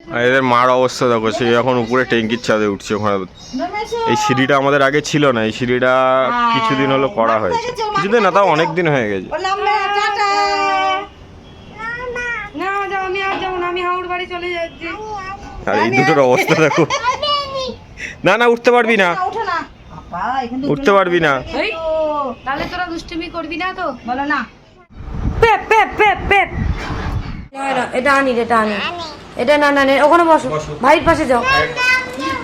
আর এদের মার অবস্থা দেখো সে এখন উপরে ট্যাঙ্কির ছাদে উঠছে ওখানে। এই সিঁড়িটা আমাদের আগে ছিল না এই সিঁড়িটা কিছুদিন হলো করা হয়েছে। কিছুদিন না তাও অনেক দিন হয়ে গেছে। আমি আর যাব না আমি হাওড় বাড়ি চলে যাচ্ছি। আর এই দুটোর অবস্থা দেখো। না না উঠতে পারবি না। ওঠো না। বাবা এখানে উঠতে পারবি না। তাহলে তোরা দুষ্টুমি করবি না তো? বলো না। পেপ পেপ পেপ পেপ। এটা আনি এটা আনি। এটা না না না, ওখানে বসো। ভাইয়ের পাশে যাও।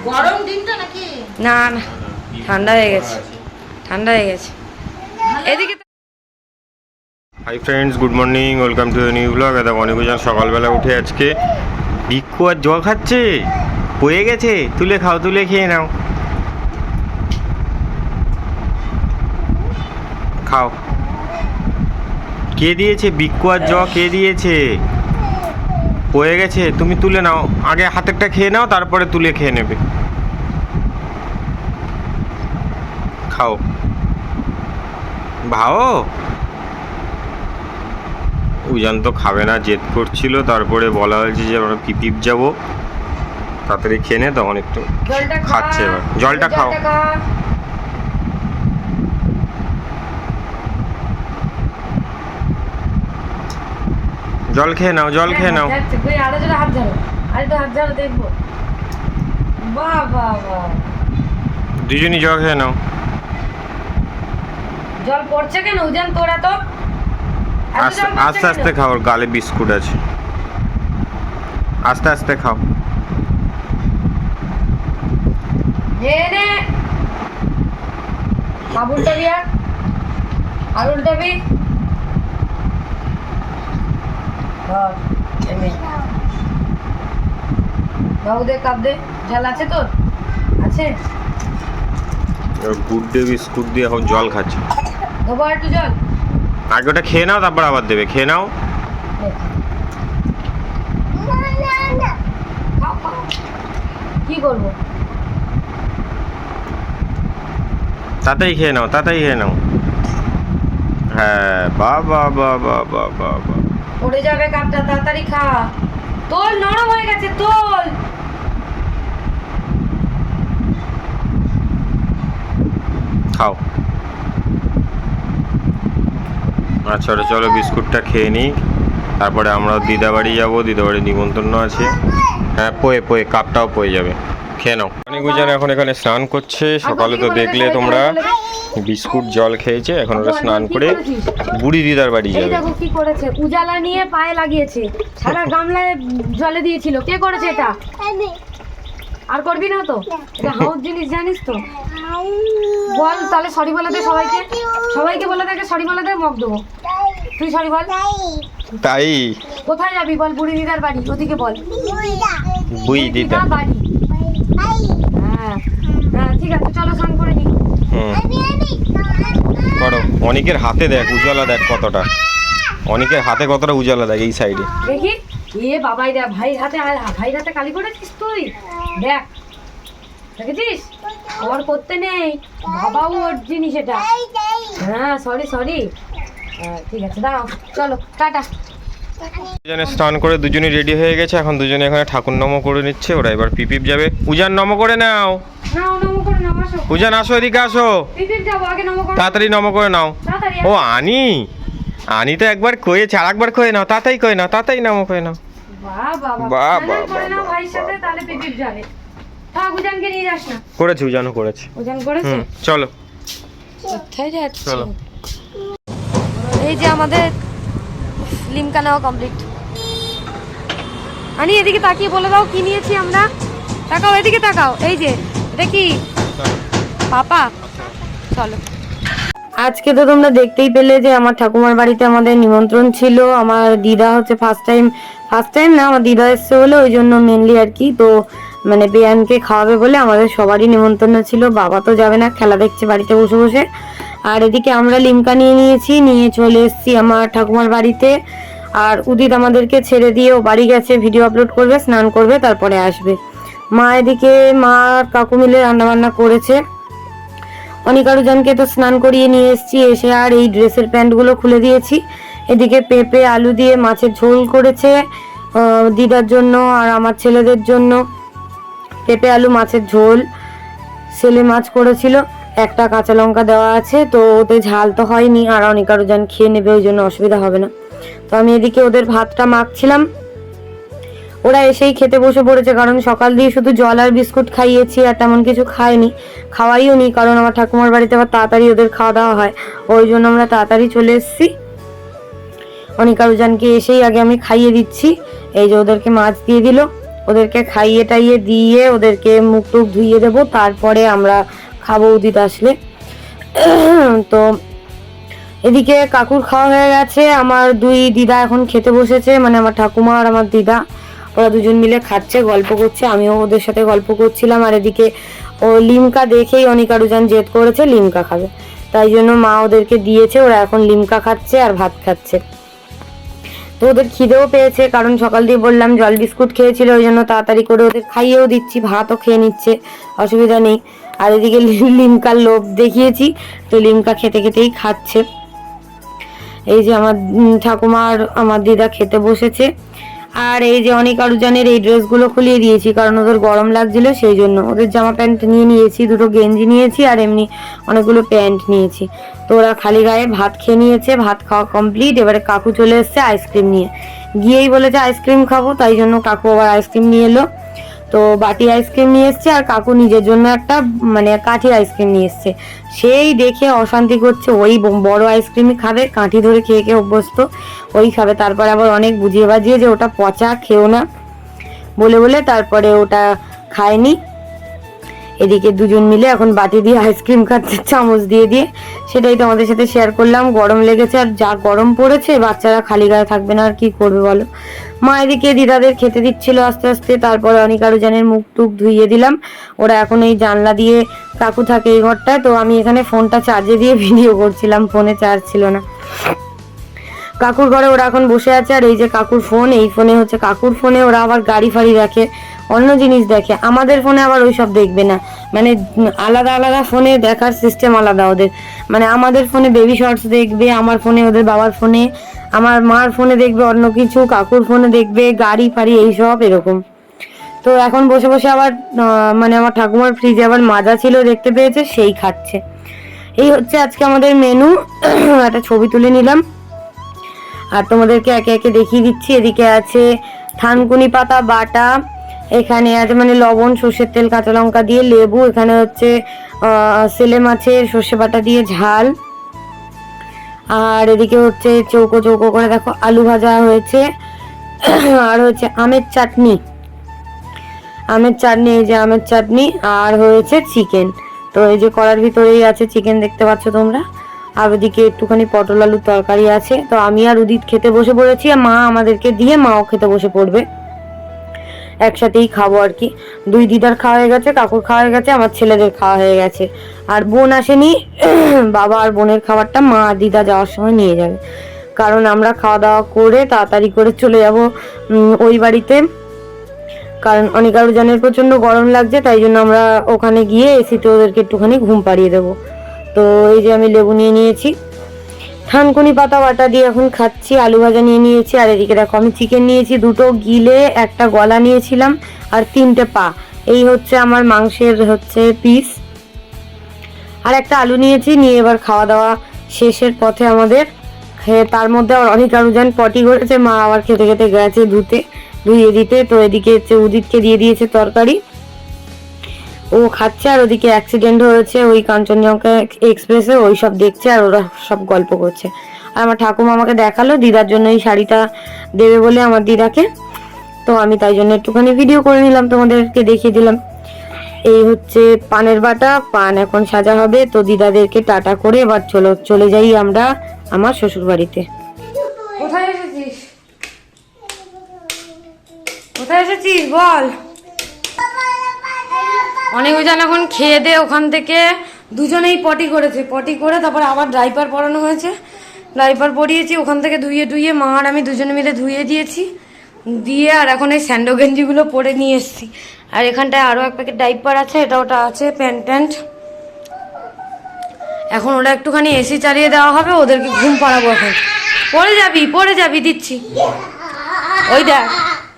গরম দিনটা নাকি? না না ঠান্ডা হয়ে গেছে। ঠান্ডা হয়ে গেছে। এদিকে hi friends good morning welcome to the new blog এটা অনেকজন সকালবেলা উঠে আজকে ভিক্ষু আর জল খাচ্ছে। হয়ে গেছে তুলে খাও তুলে খেয়ে নাও। খাও। কে দিয়েছে বিক্ষু আর জ কে দিয়েছে? হয়ে গেছে তুমি তুলে নাও। আগে হাতেরটা খেয়ে নাও তারপরে তুলে খেয়ে নেবে। খাও। ভাও? উজান তো খাবে না জেদ করছিল। তারপরে বলা হয়েছে যে আমরা পিপিপ যাব। তাড়াতাড়ি খেয়ে নে তখন একটু খাচ্ছে এবার। জলটা খাও। জল খেয়ে নাও জল খেয়ে নাও। যাচ্ছে, আরও জোরে হাত ঝাড়ো আরেকটু হাত ঝাড়ো দেখব। বাহ বাহ বাহ দুজনই জল খেয়ে নাও। জল পড়ছে কেন উজান তোরা তো? আস্তে আস্তে খাও গালে বিস্কুট আছে। আস্তে আস্তে খাও। নে। নে আব উল্টাবি আর এনে। বাবু দে কাপ দে জল আছে তোর? আছে? গুড ডে বিস্কুট দিয়ে এখন জল খাচ্ছে। দেবো আর একটু জল। আগে ওটা খেয়ে নাও তারপর আবার দেবে খেয়ে নাও। কি করব? তাতেই খেয়ে নাও তাতেই খেয়ে নাও। হ্যাঁ বা বা বা বা বা বা। পড়ে যাবে কাপটা তাড়াতাড়ি খা। তোল নরম হয়ে গেছে তোল। খাও। আচ্ছা ওটা চলো বিস্কুটটা খেয়ে নিই। তারপরে আমরা দিদা বাড়ি যাব দিদা বাড়ি নিমন্ত্রণ আছে। হ্যাঁ পোয়ে পোয়ে কাপটাও পয়ে যাবে। খেয়ে নাও। অনেক এখন এখানে স্নান করছে সকালে তো দেখলে তোমরা। বিস্কুট জল খেয়েছে এখন ওরা স্নান করে বুড়ি দিদার বাড়ি এই যাবে। দেখো কি করেছে উজালা নিয়ে পায়ে লাগিয়েছে সারা গামলায় জলে দিয়েছিল কে করেছে এটা? আর করবি না তো? এটা হাউস জিনিস জানিস তো? বল তাহলে সরি বলে দে সবাইকে। সবাইকে বলে দে সরি বলে দে মগ দেবো। তুই। সরি বল। তাই। কোথায় যাবি বল বুড়ি দিদার বাড়ি? ওদিকে বল। বুই দিদা বাড়ি। হ্যাঁ। হ্যাঁ ঠিক আছে চলো স্নান করে নি হুম করো অনেকের হাতে দেখ উজালা দেখ কতটা। অনেকের হাতে কতটা উজালা দেখ এই সাইডে দেখি এ বাবাই দেখ ভাইয়ের হাতে আর ভাইয়ের হাতে কালি করেছিস তুই? দেখ দেখেছিস? আমার করতে নেই। বাবাও ওর জিনিস এটা। হ্যাঁ সরি সরি ঠিক আছে দাঁড়াও চলো টাটা। দুজনে স্নান করে দুজনে রেডি হয়ে গেছে এখন দুজনে এখানে ঠাকুর নম করে নিচ্ছে ওরা এবার পিপিপ যাবে। পূজার নম করে নাও নাও নাও আসো এদিকে আসো। তাড়াতাড়ি নম করে নাও। ও আনি। আনি তো একবার কয়েছে আর একবার কয়ে নাও তাতাই কয়ে নাও তাতাই নাম করে নাও। করেছে উজানও করেছে। চলো। চলো। এই যে আমাদের লিমকা নেওয়া কমপ্লিট আনি এদিকে তাকিয়ে বলে দাও কি নিয়েছি আমরা? তাকাও এদিকে তাকাও। এই যে এটা কি? পাপা? চলো। আজকে তো তোমরা দেখতেই পেলে যে আমার ঠাকুমার বাড়িতে আমাদের নিমন্ত্রণ ছিল। আমার দিদা হচ্ছে ফার্স্ট টাইম ফার্স্ট টাইম না আমার দিদা এসছে বলে ওই জন্য মেনলি আর কি। তো মানে বেয়ানকে খাওয়াবে বলে আমাদের সবারই নিমন্ত্রণ ছিল। বাবা তো যাবে না খেলা দেখছে বাড়িতে বসে বসে। আর এদিকে আমরা লিমকা নিয়ে নিয়েছি নিয়ে চলে এসেছি আমার ঠাকুমার বাড়িতে। আর উদিত আমাদেরকে ছেড়ে দিয়ে ও বাড়ি গেছে ভিডিও আপলোড করবে স্নান করবে তারপরে আসবে। মা এদিকে মা কাকু মিলে রান্নাবান্না করেছে। অনিকারুজনকে তো স্নান করিয়ে নিয়ে এসেছি, এসে আর এই ড্রেসের প্যান্টগুলো খুলে দিয়েছি। এদিকে পেঁপে, আলু দিয়ে মাছের ঝোল করেছে দিদার জন্য আর আমার ছেলেদের জন্য। পেঁপে, আলু, মাছের ঝোল, ছেলে মাছ করেছিল, একটা কাঁচা লঙ্কা দেওয়া আছে, তো ওতে ঝাল তো হয়নি, আর অনেক আরও জন খেয়ে নেবে, ওই জন্য অসুবিধা হবে না। তো আমি এদিকে ওদের ভাতটা মাখছিলাম। ওরা এসেই খেতে বসে পড়েছে, কারণ সকাল দিয়ে শুধু জল আর বিস্কুট খাইয়েছি আর তেমন কিছু খায়নি খাওয়াইও নি, কারণ আমার ঠাকুমার বাড়িতে আবার তাড়াতাড়ি ওদের খাওয়া দাওয়া হয়। ওই জন্য আমরা তাড়াতাড়ি চলে এসেছি। অনেক আরুজানকে এসেই আগে আমি খাইয়ে দিচ্ছি। এই যে ওদেরকে মাছ দিয়ে দিল। ওদেরকে খাইয়ে টাইয়ে দিয়ে ওদেরকে মুখ টুক ধুইয়ে দেবো, তারপরে আমরা খাব উদিত আসলে। তো এদিকে কাকুর খাওয়া হয়ে গেছে। আমার দুই দিদা এখন খেতে বসেছে মানে আমার ঠাকুমা আর আমার দিদা। ওরা দুজন মিলে খাচ্ছে গল্প করছে আমিও ওদের সাথে গল্প করছিলাম। আর এদিকে ও লিমকা দেখেই অনেক আরুজান জেদ করেছে লিমকা খাবে। তাই জন্য মা ওদেরকে দিয়েছে ওরা এখন লিমকা খাচ্ছে আর ভাত খাচ্ছে। তো ওদের খিদেও পেয়েছে কারণ সকাল দিয়ে বললাম জল বিস্কুট খেয়েছিল ওই জন্য তাড়াতাড়ি করে ওদের খাইয়েও দিচ্ছি ভাতও খেয়ে নিচ্ছে অসুবিধা নেই। আর এদিকে লিমকার লোভ দেখিয়েছি তো লিমকা খেতে খেতেই খাচ্ছে। এই যে আমার উম, ঠাকুমা আর আমার দিদা খেতে বসেছে। আর এই যে অনেক আরুজানের এই ড্রেসগুলো খুলিয়ে দিয়েছি, কারণ ওদের গরম লাগছিল সেই জন্য। ওদের জামা প্যান্ট নিয়ে নিয়েছি, দুটো গেঞ্জি নিয়েছি আর এমনি অনেকগুলো প্যান্ট নিয়েছি। তো ওরা খালি গায়ে ভাত খেয়ে নিয়েছে, ভাত খাওয়া কমপ্লিট এবারে কাকু চলে এসছে আইসক্রিম নিয়ে। গিয়েই বলেছে, আইসক্রিম খাব। তাই জন্য কাকু আবার আইসক্রিম নিয়ে এলো। তো বাটি আইসক্রিম নিয়ে এসছে আর কাকু নিজের জন্য একটা মানে কাঠি আইসক্রিম নিয়ে এসছে। সেই দেখে অশান্তি করছে, ওই বড় আইসক্রিমই খাবে, কাঁঠি ধরে খেয়ে খেয়ে অভ্যস্ত। ওই খাবে, তারপরে আবার অনেক বুঝিয়ে বাজিয়ে যে ওটা পচা, খেও না। বলে বলে তারপরে ওটা খায়নি। এদিকে দুজন মিলে এখন বাটি দিয়ে আইসক্রিম খাচ্ছে, চামচ দিয়ে দিয়ে। সেটাই তোমাদের সাথে শেয়ার করলাম। গরম লেগেছে আর যা গরম পড়েছে, বাচ্চারা খালি গায়ে থাকবে না, আর কি করবে বলো? মা এদিকে দিদাদের খেতে দিচ্ছিল আস্তে আস্তে, তারপরে অনেক আরও জানের মুখ টুক ধুইয়ে দিলাম। ওরা এখন এই জানলা দিয়ে কাকু থাকে এই ঘরটায়, তো আমি এখানে ফোনটা চার্জে দিয়ে ভিডিও করছিলাম, ফোনে চার্জ ছিল না। কাকুর ঘরে ওরা এখন বসে আছে, আর এই যে কাকুর ফোন এই ফোনে হচ্ছে কাকুর ফোনে ওরা আবার গাড়ি ফাড়ি দেখে অন্য জিনিস দেখে। আমাদের ফোনে আবার ওইসব দেখবে না। মানে আলাদা আলাদা ফোনে দেখার সিস্টেম আলাদা ওদের। মানে আমাদের ফোনে বেবি শর্টস দেখবে, আমার ফোনে ওদের বাবার ফোনে, আমার মার ফোনে দেখবে অন্য কিছু, কাকুর ফোনে দেখবে, গাড়ি ফাড়ি এইসব এরকম। তো এখন বসে বসে আবার মানে আমার ঠাকুমার ফ্রিজে আবার মাজা ছিল দেখতে পেয়েছে, সেই খাচ্ছে। এই হচ্ছে আজকে আমাদের মেনু একটা ছবি তুলে নিলাম। আর তোমাদেরকে একে একে দেখিয়ে দিচ্ছি। এদিকে আছে থানকুনি পাতা, বাটা এখানে আছে মানে লবণ, সর্ষের তেল, কাঁচা লঙ্কা দিয়ে লেবু, এখানে হচ্ছে সেলে মাছের সর্ষে বাটা দিয়ে ঝাল। আর এদিকে হচ্ছে চৌকো চৌকো করে দেখো আলু ভাজা হয়েছে। আর হচ্ছে আমের চাটনি। আমের চাটনি, এই যে আমের চাটনি, আর হয়েছে চিকেন। তো এই যে কড়ার ভিতরেই আছে চিকেন, দেখতে পাচ্ছ তোমরা। আর ওদিকে একটুখানি পটল আলুর তরকারি আছে। তো আমি আর উদিত খেতে বসে পড়েছি, আর মা আমাদেরকে দিয়ে মাও খেতে বসে পড়বে। একসাথেই খাব আর কি। দুই দিদার খাওয়া হয়ে গেছে, কাকুর খাওয়া হয়ে গেছে, আমার ছেলেদের খাওয়া হয়ে গেছে। আর বোন আসেনি, বাবা আর বোনের খাবারটা মা দিদা যাওয়ার সময় নিয়ে যাবে। কারণ আমরা খাওয়া দাওয়া করে তাড়াতাড়ি করে চলে যাব ওই বাড়িতে। কারণ অনেক আরও জনের প্রচণ্ড গরম লাগছে, তাই জন্য আমরা ওখানে গিয়ে এসিতে ওদেরকে একটুখানি ঘুম পাড়িয়ে দেবো। তো এই যে আমি লেবু নিয়ে নিয়েছি। থানকুনি পাতা বাটা দিয়ে এখন খাচ্ছি, আলু ভাজা নিয়ে নিয়েছি, আর এদিকে দেখো আমি চিকেন নিয়েছি, দুটো গিলে একটা গলা নিয়েছিলাম আর তিনটে পা। এই হচ্ছে আমার মাংসের হচ্ছে পিস আর একটা আলু নিয়েছি, নিয়ে এবার খাওয়া দাওয়া শেষের পথে আমাদের। তার মধ্যে আবার অনেক আরও যান পটি করেছে, মা আবার খেতে খেতে গেছে ধুতে ধুইয়ে দিতে। তো এদিকে হচ্ছে উদিতকে দিয়ে দিয়েছে তরকারি। ও খাচ্ছে আর ওদিকে অ্যাক্সিডেন্ট হয়েছে, ওই কাঞ্চনজঙ্ঘা এক্সপ্রেসে ওই সব দেখছে আর ওরা সব গল্প করছে। আর আমার ঠাকুমা আমাকে দেখাল, দিদার জন্য এই শাড়িটা দেবে বলে আমার দিদাকে। তো আমি তাই জন্য একটুখানি ভিডিও করে নিলাম, তোমাদেরকে দেখিয়ে দিলাম। এই হচ্ছে পানের বাটা, পান এখন সাজা হবে, তো দিদাদেরকে টাটা করে এবার চলো, চলে যাই আমরা আমার শ্বশুর বাড়িতে কোথায় এসেছিস? কোথায় এসেছিস? বল। অনেক জন এখন খেয়ে দে ওখান থেকে। দুজনেই পটি করেছে, পটি করে তারপর আবার ড্রাইপার পরানো হয়েছে। ড্রাইপার পরিয়েছি, ওখান থেকে ধুয়ে ধুয়ে মা আর আমি দুজনে মিলে ধুয়ে দিয়েছি। দিয়ে আর এখন এই স্যান্ডো গেঞ্জিগুলো পরে নিয়ে এসেছি। আর এখানটায় আরও এক প্যাকেট ডাইপার আছে, এটা ওটা আছে, প্যান্ট ট্যান্ট। এখন ওরা একটুখানি এসি চালিয়ে দেওয়া হবে, ওদেরকে ঘুম পাড়াবো এখন। পরে যাবি পরে যাবি, দিচ্ছি। ওই দেখ,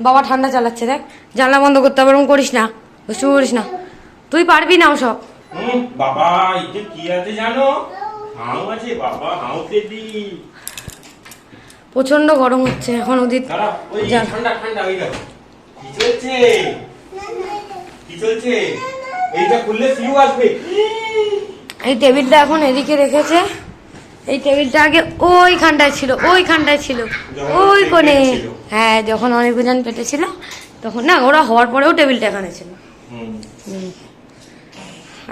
বাবা ঠান্ডা চালাচ্ছে, দেখ। জানলা বন্ধ করতে হবে, এরকম করিস না দুষ্টু করিস না। তুই পারবি না সব হুম, বাবা এটা কি আছে জানো? হাউ আছে বাবা হাউতে দি। প্রচণ্ড গরম হচ্ছে এখন ওদিক। ঠান্ডা ঠান্ডা ওই দেখো। কি চলছে? কি চলছে? এইটা খুললে ফিউ আসবে। এই টেবিলটা এখন এদিকে রেখেছে। এই টেবিলটা আগে ওইখানটায় ছিল ওইখানটায় ছিল। ওই কোণে। হ্যাঁ যখন অনেকজন পেটে ছিল তখন না ওরা হওয়ার পরেও টেবিলটা এখানে ছিল। হুম।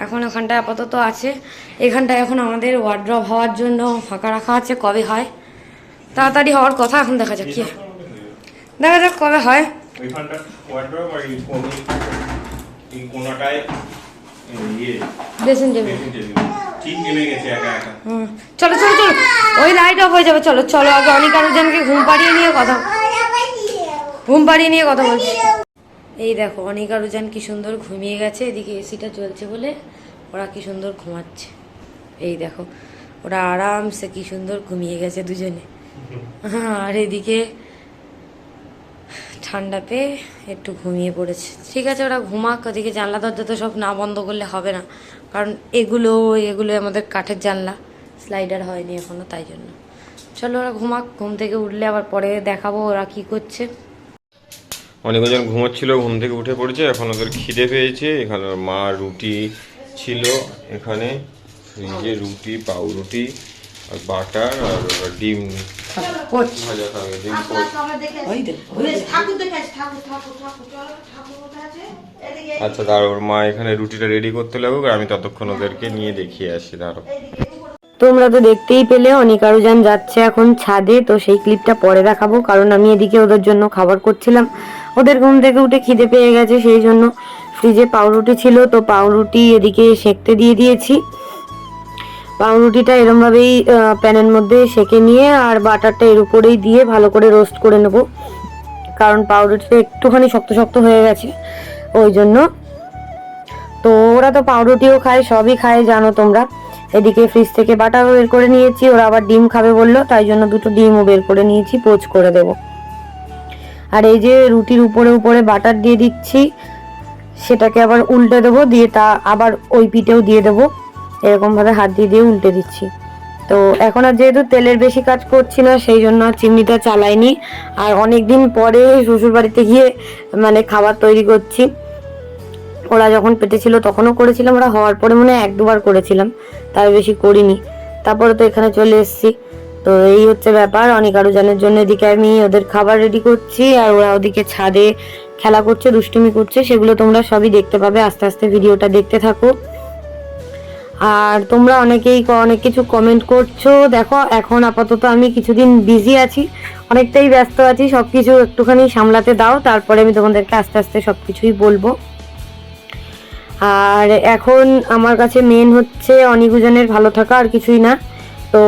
এখন ওখানটায় আপাতত আছে। এখানটায় এখন আমাদের ওয়ার্ড্রপ হওয়ার জন্য ফাঁকা রাখা আছে কবে হয়? তাড়াতাড়ি হওয়ার কথা এখন দেখা যাক কি হয়। দেখা যাক কবে হয়। আর। চলো চলো চলো। ওই লাইট অফ হয়ে যাবে চলো চলো আগে অনেক আরোজনকে ঘুম পাড়িয়ে নিয়ে কথা ঘুম পাড়িয়ে নিয়ে কথা বলছি। এই দেখো অনেক আরোজন কি সুন্দর ঘুমিয়ে গেছে এদিকে এসিটা চলছে বলে ওরা কি সুন্দর ঘুমাচ্ছে। এই দেখো ওরা আরামসে কি সুন্দর ঘুমিয়ে গেছে দুজনে। হ্যাঁ, আর এদিকে ঠান্ডা পেয়ে একটু ঘুমিয়ে পড়েছে। ঠিক আছে ওরা ঘুমাক ওদিকে জানলা দরজা তো সব না বন্ধ করলে হবে না। কারণ এগুলো এগুলো আমাদের কাঠের জানলা স্লাইডার হয়নি এখনও তাই জন্য। চলো ওরা ঘুমাক ঘুম থেকে উঠলে আবার পরে দেখাবো ওরা কি করছে। অনেকজন ঘুমোচ্ছিল ঘুম থেকে উঠে পড়েছে এখন ওদের খিদে পেয়েছে এখানে ওর মা রুটি ছিল এখানে ফ্রিজে রুটি পাউরুটি আর বাটার আর ডিম। ভাজা খাবে আচ্ছা দাঁড়ো ওর মা এখানে রুটিটা রেডি করতে লাগুক আর আমি ততক্ষণ ওদেরকে নিয়ে দেখিয়ে আসি দাঁড়ো তোমরা তো দেখতেই পেলে অনেক আরোজন যাচ্ছে এখন ছাদে তো সেই ক্লিপটা পরে দেখাবো কারণ আমি এদিকে ওদের জন্য খাবার করছিলাম। ওদের ঘুম থেকে উঠে খিদে পেয়ে গেছে সেই জন্য। ফ্রিজে পাউরুটি ছিল, তো পাউরুটি এদিকে সেঁকতে দিয়ে দিয়েছি। পাউরুটিটা এরমভাবেই প্যানের মধ্যে সেঁকে নিয়ে আর বাটারটা এর উপরেই দিয়ে ভালো করে রোস্ট করে নেব। কারণ পাউরুটিটা একটুখানি শক্ত শক্ত হয়ে গেছে, ওই জন্য। তো ওরা তো পাউরুটিও খায়, সবই খায়, জানো তোমরা। এদিকে ফ্রিজ থেকে বাটারও বের করে নিয়েছি, ওরা আবার ডিম খাবে বলল, তাই জন্য দুটো ডিমও বের করে নিয়েছি, পোচ করে দেব। আর এই যে রুটির উপরে উপরে বাটার দিয়ে দিচ্ছি, সেটাকে আবার উল্টে দেবো, দিয়ে তা আবার ওই পিঠেও দিয়ে দেবো। এরকমভাবে হাত দিয়ে দিয়ে উল্টে দিচ্ছি। তো এখন আর যেহেতু তেলের বেশি কাজ করছি না, সেই জন্য চিমনিটা চালাইনি। আর অনেক দিন পরে শ্বশুর বাড়িতে গিয়ে মানে খাবার তৈরি করছি। ওরা যখন পেটে ছিল তখনও করেছিলাম, ওরা হওয়ার পরে মনে হয় এক দুবার করেছিলাম, তার বেশি করিনি। তারপরে তো এখানে চলে এসেছি। তো এই হচ্ছে ব্যাপার। অনেক আরও জানার জন্য এদিকে আমি ওদের খাবার রেডি করছি আর ওরা ওদিকে ছাদে খেলা করছে, দুষ্টুমি করছে। সেগুলো তোমরা সবই দেখতে পাবে। আস্তে আস্তে ভিডিওটা দেখতে থাকো। আর তোমরা অনেকেই অনেক কিছু কমেন্ট করছ। দেখো, এখন আপাতত আমি কিছুদিন বিজি আছি। অনেকটাই ব্যস্ত আছি। সব কিছু একটুখানি সামলাতে দাও। তারপরে আমি তোমাদেরকে আস্তে আস্তে সব কিছুই বলব। আর এখন আমার কাছে মেন হচ্ছে অনিকুজনের ভালো থাকা। আর কিছুই না। তো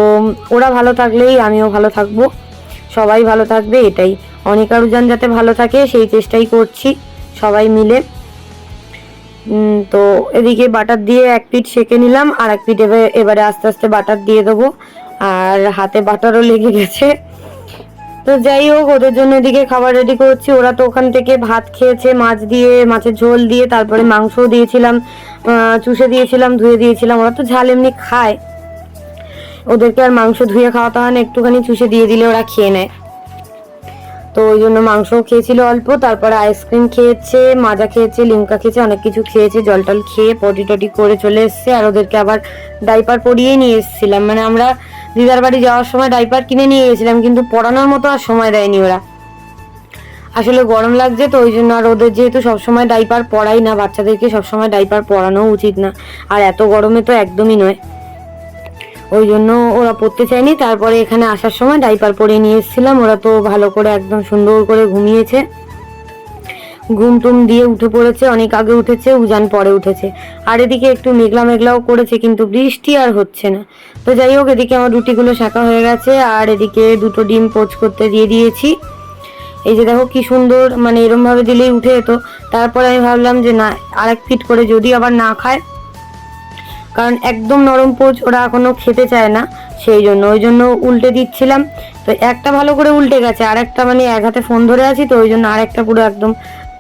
ওরা ভালো থাকলেই আমিও ভালো থাকব। সবাই ভালো থাকবে, এটাই। অনিকারুজান যাতে ভালো থাকে, সেই চেষ্টাই করছি সবাই মিলে। তো এদিকে বাটার দিয়ে এক পিঠ সেকে নিলাম, আর এক পিঠ এবারে এবারে আস্তে আস্তে বাটার দিয়ে দেবো। আর হাতে বাটারও লেগে গেছে। তো যাই হোক, ওদের জন্য এদিকে খাবার রেডি করছি। ওরা তো ওখান থেকে ভাত খেয়েছে, মাছ দিয়ে, মাছের ঝোল দিয়ে, তারপরে মাংসও দিয়েছিলাম চুষে দিয়েছিলাম, ধুয়ে দিয়েছিলাম। ওরা তো ঝাল এমনি খায়। ওদেরকে আর মাংস ধুয়ে খাওয়াতে হয় না, একটুখানি চুষে দিয়ে দিলে ওরা খেয়ে নেয়। তো ওই জন্য মাংসও খেয়েছিল অল্প, তারপরে আইসক্রিম খেয়েছে, মাজা খেয়েছে লিমকা খেয়েছে, অনেক কিছু খেয়েছে, জল টল খেয়ে পটি টটি করে চলে এসছে, আর ওদেরকে আবার ডাইপার পরিয়েই নিয়ে এসেছিলাম। মানে আমরা দিদার বাড়ি যাওয়ার সময় ডাইপার কিনে নিয়ে গেছিলাম কিন্তু পড়ানোর মতো আর সময় দেয়নি ওরা। আসলে গরম লাগছে তো, ওই জন্য আর ওদের যেহেতু সবসময় ডাইপার পরাই না, বাচ্চাদেরকে সবসময় ডাইপার পরানো উচিত না। আর এত গরমে তো একদমই নয়। ওই জন্য ওরা পড়তে চায়নি। তারপরে এখানে আসার সময় ডাইপার পরে নিয়ে এসেছিলাম। ওরা তো ভালো করে একদম সুন্দর করে ঘুমিয়েছে। ঘুম টুম দিয়ে উঠে পড়েছে। অনেক আগে উঠেছে, উজান পরে উঠেছে। আর এদিকে একটু মেঘলা মেঘলাও করেছে, কিন্তু বৃষ্টি আর হচ্ছে না। তো যাই হোক, এদিকে আমার রুটিগুলো শাঁকা হয়ে গেছে। আর এদিকে দুটো ডিম পোচ করতে দিয়ে দিয়েছি। এই যে দেখো কি সুন্দর মানে এরম ভাবে দিলেই উঠে যেত। তারপরে আমি ভাবলাম যে না আর এক ফিট করে যদি আবার না খায় কারণ একদম নরম পোচ ওরা এখনও খেতে চায় না, সেই জন্য, ওই জন্য উল্টে দিচ্ছিলাম। তো একটা ভালো করে উল্টে গেছে আর একটা মানে এক হাতে ফোন ধরে আছি তো, ওই জন্য আর একটা পুরো একদম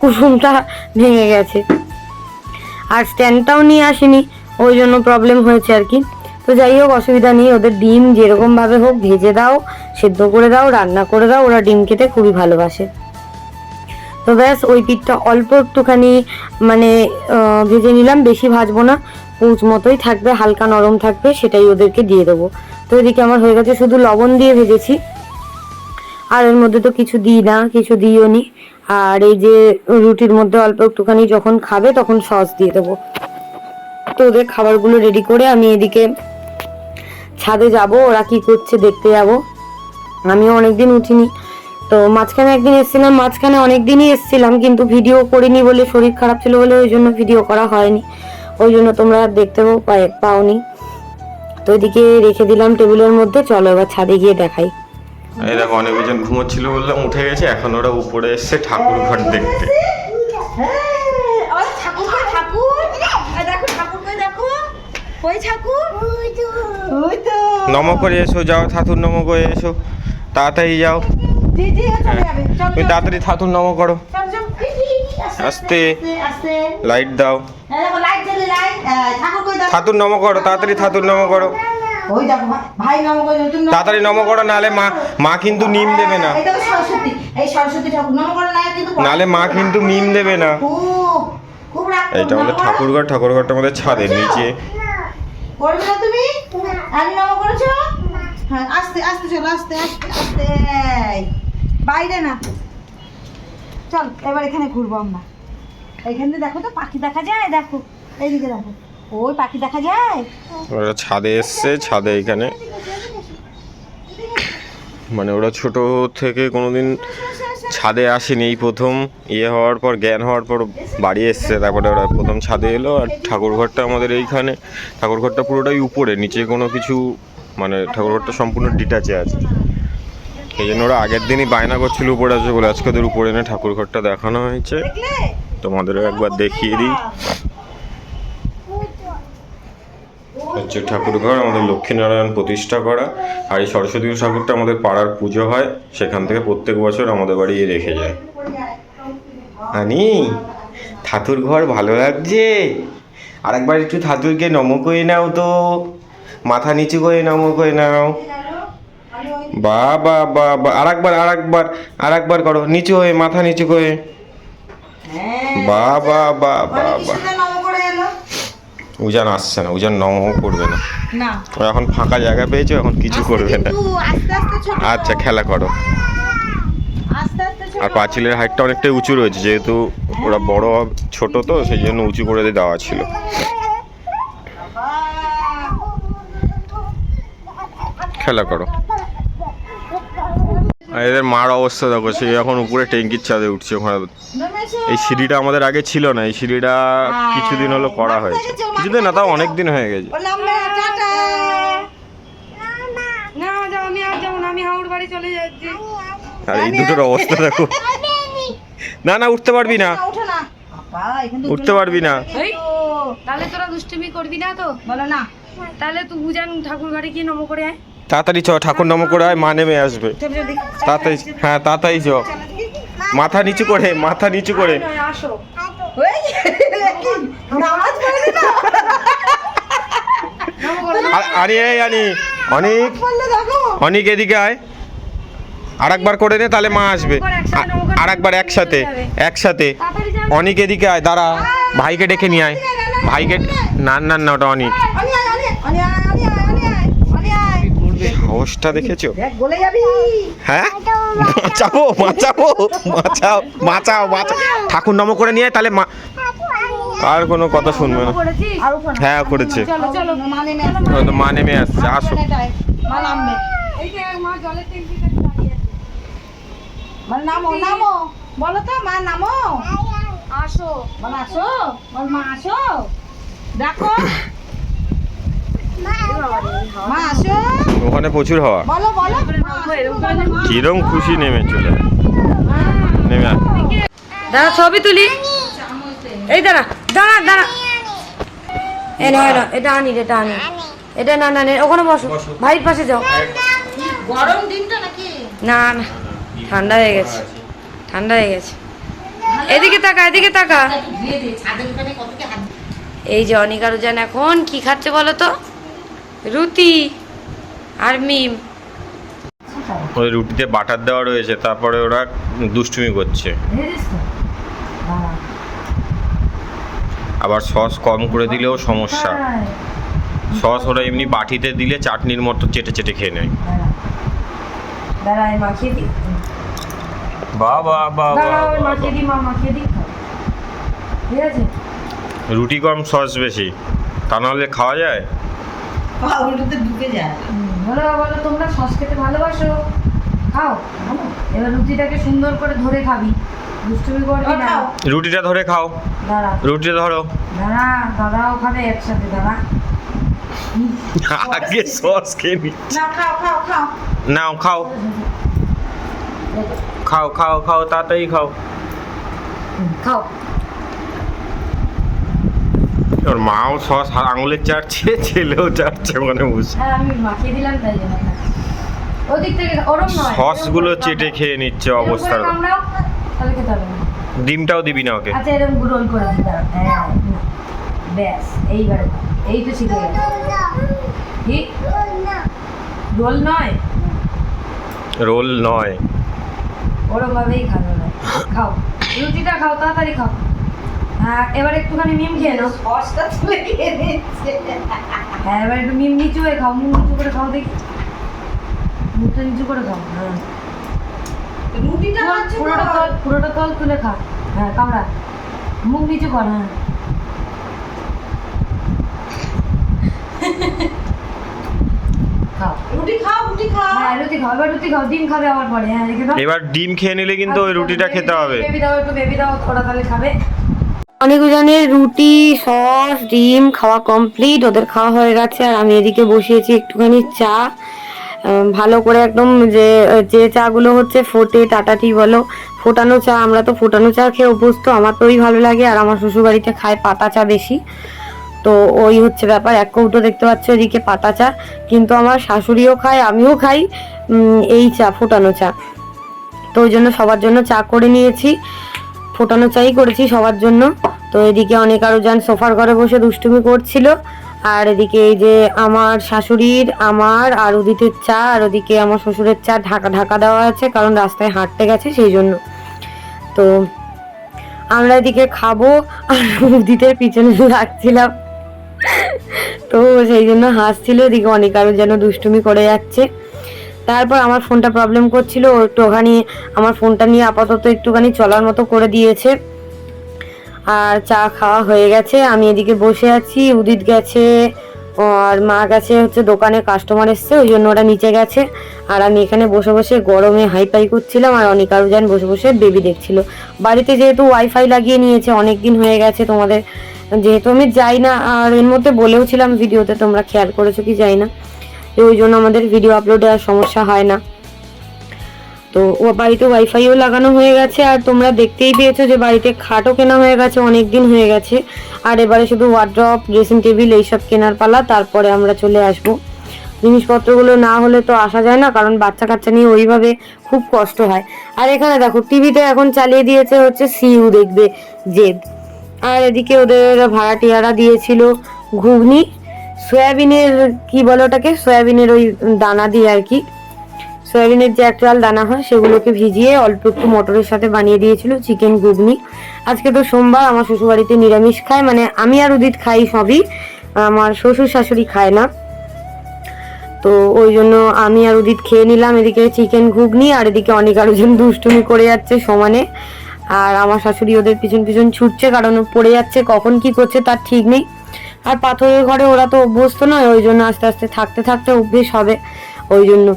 কুসুমটা ভেঙে গেছে। আর স্ট্যান্ডটাও নিয়ে আসিনি, ওই জন্য প্রবলেম হয়েছে আর কি। তো যাই হোক, অসুবিধা নেই, ওদের ডিম যেরকমভাবে হোক ভেজে দাও, সেদ্ধ করে দাও, রান্না করে দাও, ওরা ডিম খেতে খুবই ভালোবাসে। তো ব্যাস, ওই পিঠটা অল্প একটুখানি মানে ভেজে নিলাম, বেশি ভাজবো না। পুঁচ মতোই থাকবে, হালকা নরম থাকবে, সেটাই ওদেরকে দিয়ে দেবো। তো এদিকে আমার হয়ে গেছে শুধু লবণ দিয়ে ভেজেছি। আর এর মধ্যে তো কিছু দিই না, কিছু দিইও নি। আর এই যে রুটির মধ্যে অল্প একটুখানি যখন খাবে তখন সস দিয়ে দেবো। তো ওদের খাবারগুলো রেডি করে আমি এদিকে ছাদে যাব, ওরা কি করছে দেখতে যাব। আমিও অনেকদিন উঠিনি। তো মাঝখানে একদিন এসেছিলাম, মাঝখানে অনেক দিনই এসেছিলাম, কিন্তু ভিডিও করিনি বলে শরীর খারাপ ছিল বলে ওই জন্য ভিডিও করা হয়নি। ওই জন্য তোমরা দেখতেও পাই- পাওনি। তো এদিকে রেখে দিলাম টেবিলের মধ্যে চলো এবার ছাদে গিয়ে দেখাই। এই দেখো অনেকজন ঘুমোচ্ছিল বললাম উঠে গেছে এখন ওরা উপরে এসছে ঠাকুর ঘর দেখতে। হ্যাঁ, ওই ঠাকুর? কই ঠাকুর এই দেখো ঠাকুর কই দেখো। কই ঠাকুর? ওই তো। নম করে এসো যাও ঠাকুর নম করে এসো। তাড়াতাড়ি যাও। তুমি তাড়াতাড়ি ঠাকুর নম করো। আস্তে। লাইট দাও। দেখো ঠাকুর নম করো তাড়াতাড়ি ঠাকুর নম করো। তাড়াতাড়ি নম করো নালে মা মা কিন্তু নিম দেবে না। নালে মা কিন্তু নিম দেবে না। এইটা আমাদের। ঠাকুরঘর ঠাকুরঘরটা আমাদের ছাদের নিচে। করবে না তুমি? আমি নাম করেছ? হ্যাঁ আস্তে আস্তে চলো আস্তে আস্তে আস্তে। বাইরে না। চল, এবার এখানে ঘুরবো আমরা। এইখান থেকে দেখো তো, পাখি দেখা যায়? দেখো, এইদিকে দেখো। ওই পাখি দেখা যায়? ওরা ছাদে এসছে, ছাদে এখানে। মানে ওরা ছোট থেকে কোনোদিন ছাদে আসেনি এই প্রথম। ইয়ে হওয়ার পর, জ্ঞান হওয়ার পর বাড়ি এসছে। তারপরে ওরা প্রথম ছাদে এলো আর ঠাকুরঘরটা আমাদের এইখানে। ঠাকুরঘরটা পুরোটাই উপরে, নিচে কোনো কিছু মানে ঠাকুরঘরটা সম্পূর্ণ ডিটাচে আছে। এই জন্য ওরা আগের দিনই বায়না করছিল উপরে আছে বলে, আজকে ওদের উপরে এনে ঠাকুরঘরটা দেখানো হয়েছে। তোমাদেরও একবার দেখিয়ে দিই। হচ্ছে ঠাকুরঘর আমাদের লক্ষ্মীনারায়ণ প্রতিষ্ঠা করা। আর এই সরস্বতী ঠাকুরটা আমাদের পাড়ার পুজো হয়, সেখান থেকে প্রত্যেক বছর আমাদের বাড়ি রেখে যায়। আনি, ঠাকুর ঘর ভালো লাগছে? আরেকবার একটু ঠাকুরকে নম করে নাও তো। মাথা নিচু করে নম করে নাও। বা বা বা বা আরেকবার আরেকবার আরেকবার করো। নিচু হয়ে মাথা নিচু করে। হ্যাঁ বা বা বা বা অনেক বা সুন্দর নাম করে এলো। উজান আসছে না উজান নম করবে না। ও এখন ফাঁকা জায়গা পেয়েছ এখন কিছু করবে না। আচ্ছা খেলা করো। আর পাঁচিলের হাইটটা অনেকটাই উঁচু রয়েছে যেহেতু ওরা বড় ছোট তো সেই জন্য উঁচু করে দিয়ে দেওয়া ছিল। খেলা করো। আর এদের মার অবস্থা দেখো সে এখন উপরে ট্যাঙ্কির ছাদে উঠছে ওখানে। এই সিঁড়িটা আমাদের আগে ছিল না এই সিঁড়িটা কিছুদিন হলো করা হয়েছে। কিছুদিন না তাও অনেক দিন হয়ে গেছে। আর এই দুটোর অবস্থা দেখো। না না উঠতে পারবি না। না, ওঠো না। বাবা, এখান থেকে উঠতে পারবি না। তাহলে তোরা দুষ্টুমি করবি না তো? বলো না। তাহলে তুই বুঝান ঠাকুর ঘরে গিয়ে নম করে আয়। তাড়াতাড়ি চ ঠাকুর নম করে আয়, মা নেমে আসবে। তাড়াতাড়ি হ্যাঁ তাড়াতাড়ি চ মাথা নিচু করে, মাথা নিচু করে? আর- আনি, অনেক অনেক এদিকে আয়। আর একবার করে নে, তাহলে মা আসবে। আর একবার একসাথে একসাথে। অনেক এদিকে আয়, দাঁড়া। ভাইকে ডেকে নিয়ে আয়। ভাইকে না না না, ওটা অনেক অনি আয়, অনি আয়, অনি আয়, অনি আয়, অনি আয়, অনি আয়। সাহসটা দেখেছ? দেখ, গলে যাবি। হ্যাঁ? বাঁচাবো বাঁচাবো বাঁচাও বাঁচাও বাঁচাও ঠাকুর নম করে নিয়ে তাহলে মা আর কোনো কথা শুনবে না। হ্যাঁ করেছে। চলো চলো। মা নেমে আসছে। আসো। নামো, নামো। বলো তো মা নামো। আসো। বল আসো। বল মা আসো। দেখো। আসো ওখানে প্রচুর হওয়া। বলো বলো। কিরম খুশি নেমে চলে। নেমে দাঁড়া ছবি তুলি। এই দাঁড়া দাঁড়া দাঁড়া। এ না এটা আনি এটা আনি। এটা না না নে, ওখানে বসো। ভাইয়ের পাশে যাও। গরম দিনটা নাকি? না না ঠান্ডা হয়ে গেছে। ঠান্ডা হয়ে গেছে। এদিকে তাকা এদিকে তাকা। এই যে অনিকারুজান এখন কি খাচ্ছে বলো তো? রুটি আর মিম। ওই রুটিতে বাটার দেওয়া রয়েছে তারপরে ওরা দুষ্টুমি করছে। আবার সস কম করে দিলেও সমস্যা। সস ওরা এমনি বাটিতে দিলে চাটনির মতো চেটে চেটে খেয়ে নেয়। বাবা বাবা রুটি কম সস বেশি। তা নাহলে খাওয়া যায়? পাউরুটিতে ঢুকে যায়। বলো বলো তোমরা সস খেতে ভালোবাসো। খাও এবার রুটিটাকে সুন্দর করে ধরে খাবি। দুষ্টুমি করবি না। রুটিটা ধরে খাও। দাঁড়া। রুটিটা ধরো। দাঁড়া দাদাও খাবে একসাথে দাঁড়া। আগে সস খেয়ে নি। না খাও খাও খাও। নাও খাও। খাও খাও খাও তাড়াতাড়ি খাও। খাও। ওর মাও সস আঙুলের চাটছে ছেলেও চাটছে মানে বুঝ হ্যাঁ আমি মাখিয়ে দিলাম তাই ওদিক থেকে ওরম নয় সসগুলো চেটে খেয়ে নিচ্ছে অবস্থার তাহলে খেতে হবে না। ডিমটাও দিবি না ওকে। আচ্ছা এরকম রোল করে দিতে হ্যাঁ ব্যাস এইবারে। এই তো শিখে কি? রোল নয়? রোল নয়। ওরম ভাবেই খাবে না খাও। রুটিটা খাও তাড়াতাড়ি খাও। হ্যাঁ এবার একটুখানি মিম খেয়ে নাও। সসটা তুলে খেয়ে নিচ্ছে। হ্যাঁ এবার একটু মিম নিচু হয়ে খাও মুখ নিচু করে খাও দেখি। মুখটা নিচু করে খাও হ্যাঁ। রুটিটা পুরো- পুরোটা তল পুরোটা তল তুলে খা। হ্যাঁ কামড়া। মুখ নিচু কর হ্যাঁ। রুটি খাও রুটি খাও। হ্যাঁ রুটি খাও। এবার রুটি খাও ডিম খাবে আবার পরে। হ্যাঁ এবার ডিম খেয়ে নিলে কিন্তু ওই রুটিটা খেতে হবে। বেবি দাও একটু বেবি দাও ওরা তাহলে খাবে। অনেকজনের রুটি, সস, ডিম খাওয়া কমপ্লিট ওদের খাওয়া হয়ে গেছে। আর আমি এদিকে বসিয়েছি একটুখানি চা। ভালো করে একদম যে যে চাগুলো হচ্ছে ফোটে, টাটা টি বলো। ফোটানো চা, আমরা তো ফোটানো চা খেয়ে অভ্যস্ত, আমার তো ওই ভালো লাগে। আর আমার শ্বশুরবাড়িতে খায় পাতা চা বেশি। তো ওই হচ্ছে ব্যাপার, এক কৌটো দেখতে পাচ্ছ এদিকে পাতা চা। কিন্তু আমার শাশুড়িও খায়, আমিও খাই এই চা, ফোটানো চা। তো ওই জন্য সবার জন্য চা করে নিয়েছি। ফোটানো চাই করেছি সবার জন্য। তো এদিকে অনেক আরও যান সোফার ঘরে বসে দুষ্টুমি করছিল। আর এদিকে এই যে আমার শাশুড়ির, আমার, আর উদিতের চা, আর ওদিকে আমার শ্বশুরের চা ঢাকা ঢাকা দেওয়া আছে, কারণ রাস্তায় হাঁটতে গেছে সেই জন্য। তো আমরা এদিকে খাব, আর উদিতের পিছনে লাগছিলাম। তো সেই জন্য হাসছিল, এদিকে অনেক আরও যেন দুষ্টুমি করে যাচ্ছে। তারপর আমার ফোনটা প্রবলেম করছিল একটুখানি, আমার ফোনটা নিয়ে আপাতত একটুখানি চলার মতো করে দিয়েছে। আর চা খাওয়া হয়ে গেছে। আমি এদিকে বসে আছি, উদিত গেছে, আর মা গেছে হচ্ছে দোকানে কাস্টমার এসছে, ওই জন্য ওরা নিচে গেছে। আর আমি এখানে বসে বসে গরমে হাইপাই করছিলাম, আর অনেক আরও যান বসে বসে বেবি দেখছিল। বাড়িতে যেহেতু ওয়াইফাই লাগিয়ে নিয়েছে অনেক দিন হয়ে গেছে তোমাদের। যেহেতু আমি যাই না, আর এর মধ্যে বলেও ছিলাম ভিডিওতে, তোমরা খেয়াল করেছ কি যাই না। ওই জন্য আমাদের ভিডিও আপলোডে আর সমস্যা হয় না। তো ও বাড়িতে ওয়াইফাইও লাগানো হয়ে গেছে, আর তোমরা দেখতেই পেয়েছ যে বাড়িতে খাটও কেনা হয়ে গেছে অনেক দিন হয়ে গেছে। আর এবারে শুধু ওয়ার্ড্রপ ড্রেসিং টেবিল এইসব কেনার পালা, তারপরে আমরা চলে আসব। জিনিসপত্রগুলো না হলে তো আসা যায় না, কারণ বাচ্চা কাচ্চা নিয়ে ওইভাবে খুব কষ্ট হয়। আর এখানে দেখো টিভিতে এখন চালিয়ে দিয়েছে হচ্ছে সিইউ দেখবে, জেদ। আর এদিকে ওদের ভাড়াটিয়ারা দিয়েছিল ঘুগনি, সয়াবিনের, কি বলে ওটাকে? সয়াবিনের ওই দানা দিয়ে আর কি। সয়াবিনের যে একচাল দানা হয়, সেগুলোকে ভিজিয়ে অল্প একটু মটরের সাথে বানিয়ে দিয়েছিল চিকেন ঘুগনি। আজকে তো সোমবার, আমার শ্বশুরবাড়িতে নিরামিষ খায় মানে আমি আর উদিত খাই সবই, আমার শ্বশুর শাশুড়ি খায় না। তো ওই জন্য আমি আর উদিত খেয়ে নিলাম, এদিকে চিকেন ঘুগনি, আর এদিকে অনেক আরোজন দুষ্টুমি করে যাচ্ছে সমানে। আর আমার শাশুড়ি ওদের পিছন পিছন ছুটছে, কারণ পড়ে যাচ্ছে, কখন কি করছে তার ঠিক নেই। আর পাথরের ঘরে ওরা তো অভ্যস্ত নয়, ওই জন্য আস্তে আস্তে থাকতে থাকতে অভ্যেস হবে, ওই জন্য।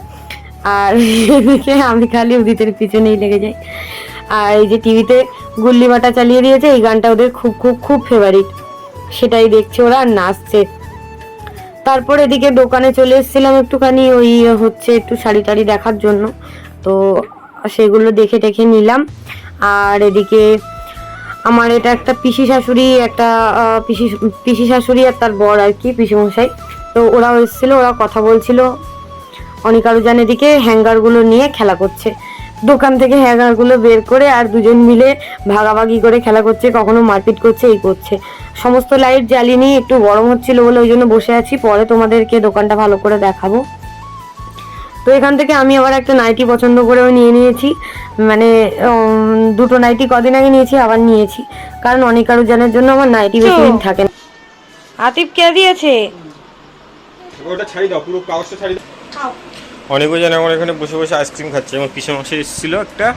আর এদিকে আমি খালি উদিতের পিছনেই লেগে যাই। আর এই যে টিভিতে গুল্লি বাটা চালিয়ে দিয়েছে, এই গানটা ওদের খুব খুব খুব ফেভারিট সেটাই দেখছে ওরা আর নাচছে। তারপর এদিকে দোকানে চলে এসেছিলাম একটুখানি ওই হচ্ছে একটু শাড়ি টাড়ি দেখার জন্য। তো সেগুলো দেখে টেখে নিলাম। আর এদিকে আমার এটা একটা পিসি শাশুড়ি, একটা পিসি পিসি শাশুড়ি আর তার বর আর কি পিসি মশাই তো ওরাও এসেছিল, ওরা কথা বলছিল। অনিকারুজান এদিকে হ্যাঙ্গারগুলো নিয়ে খেলা করছে। দোকান থেকে হ্যাঙ্গারগুলো বের করে আর দুজন মিলে ভাগাভাগি করে খেলা করছে কখনো মারপিট করছে এই করছে। সমস্ত লাইট জ্বালিয়ে নিয়ে একটু গরম হচ্ছিল বলে ওই জন্য বসে আছি পরে তোমাদেরকে দোকানটা ভালো করে দেখাবো। তো এখান থেকে আমি আবার একটা নাইটি পছন্দ করেও নিয়ে নিয়েছি। মানে দুটো নাইটি কদিন আগে নিয়েছি আবার নিয়েছি। কারণ অনিকারুজানের জন্য আমার নাইটি বেশি দিন থাকে না। আতিফ কে দিয়েছে? ওটা ছাড়ি দাও পুরো কাগজটা ছাড়ি দাও। অনেক জন এখন এখানে বসে বসে আইসক্রিম খাচ্ছে আমার পিছনে মাসে এসেছিল একটা।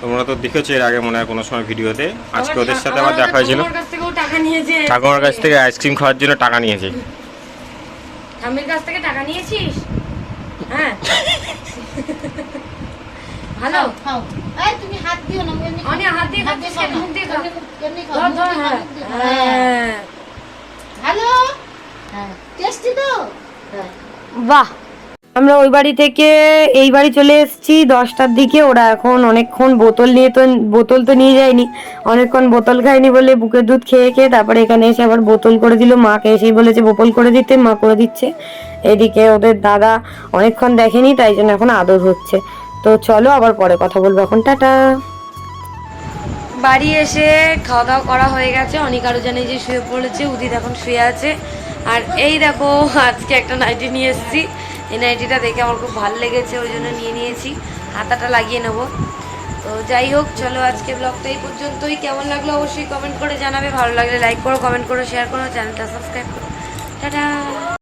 তোমরা তো দেখেছ এর আগে মনে হয় কোনো সময় ভিডিওতে। আজকে ওদের সাথে আবার দেখা হয়েছিল। কাছ থেকেও টাকা নিয়েছে। ঠাকুমার কাছ থেকে আইসক্রিম খাওয়ার জন্য টাকা নিয়েছে। ঠাম্মির কাছ থেকে টাকা নিয়েছিস? হ্যাঁ। ভালো? খাও এই তুমি হাত দিও না অনি হাত দিয়ে খাচ্ছিস কেন? মুখ দিয়ে খাও ধর, ধর, হ্যাঁ। হ্যাঁ। হ্যাঁ। টেস্টি তো? বাহ। আমরা ওই বাড়ি থেকে এই বাড়ি চলে এসেছি, দশটার দিকে। ওরা এখন অনেকক্ষণ বোতল নিয়ে তো, বোতল তো নিয়ে যায়নি। অনেকক্ষণ বোতল খায়নি বলে বুকের দুধ খেয়ে খেয়ে তারপরে এখানে এসে আবার বোতল করে দিল। মাকে এসেই বলেছে, বোতল করে দিতে, মা করে দিচ্ছে। এদিকে ওদের দাদা অনেকক্ষণ দেখেনি, তাই জন্য এখন আদর হচ্ছে। তো চলো আবার পরে কথা বলব এখন। টাটা। বাড়ি এসে খাওয়া দাওয়া করা হয়ে গেছে। অনেক আরও জানে যে শুয়ে পড়েছে, উদিত এখন শুয়ে আছে। আর এই দেখো, আজকে একটা নাইটি নিয়ে এসেছি। এই নাইটিটা দেখে আমার খুব ভালো লেগেছে, ওই জন্য নিয়ে নিয়েছি। হাতাটা লাগিয়ে নেব। তো যাই হোক, চলো আজকে ব্লগটা এই পর্যন্তই। কেমন লাগল অবশ্যই কমেন্ট করে জানাবে। ভালো লাগলে লাইক করো কমেন্ট করো শেয়ার করো চ্যানেলটা সাবস্ক্রাইব করো। টাটা!